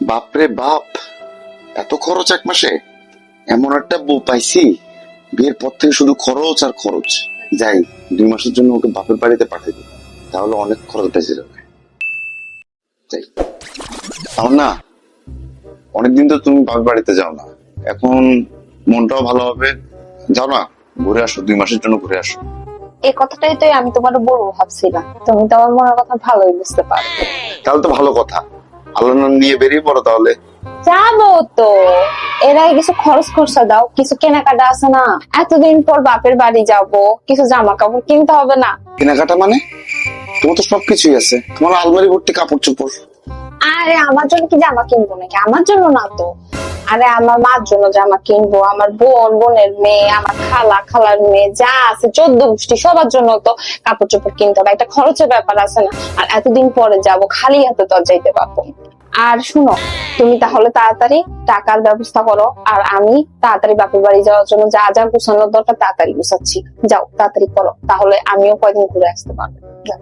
বাপরে বাপ এত খরচ এক মাসে? এমন একটা বউ পাইছি বিয়ের পর থেকে শুধু খরচ আর খরচ। যাই দুই মাসের জন্য ওকে বাপের বাড়িতে পাঠিয়ে দিই তাহলে অনেক খরচ বেঁচে যাবে। যাই। আমার না অনেকদিন তো তুমি বাপের বাড়িতে যাও না। এখন মনটাও ভালো হবে। যাও না ঘুরে আসো দুই মাসের জন্য ঘুরে আসো। এই কথাটাই তো আমি তোমার বলব ভাবছিলাম। তুমি তো আমার মনের কথা ভালোই বুঝতে পারো তাহলে তো ভালো কথা। নাম নিয়ে বেরিয়ে পড়ো তাহলে। যাব তো। এর আগে কিছু খরচ খরচা দাও কিছু কেনাকাটা আছে না? এতদিন পর বাপের বাড়ি যাব কিছু জামা কাপড় কিনতে হবে না। কেনাকাটা মানে? তোমার তো সবকিছুই আছে। তোমার আলমারি ভর্তি কাপড় চোপড়। আরে আমার জন্য কি জামা কিনবো নাকি? আমার জন্য না তো। আরে আমার মার জন্য জামা কিনবো আমার বোন বোনের মেয়ে আমার খালা খালার মেয়ে যা আছে চোদ্দ গোষ্ঠী সবার জন্য তো কাপড় চোপড় কিনতে হবে। একটা খরচের ব্যাপার আছে না। আর এতদিন পরে যাব খালি হাতে তো যাইতে পারব। আর শুনো, তুমি তাহলে তাড়াতাড়ি টাকার ব্যবস্থা করো, আর আমি তাড়াতাড়ি বাপের বাড়ি যাওয়ার জন্য যা যা গুছানোর দরকার তাড়াতাড়ি গুছাচ্ছি। যাও, তাড়াতাড়ি করো, তাহলে আমিও কয়দিন ঘুরে আসতে পারব। যাও।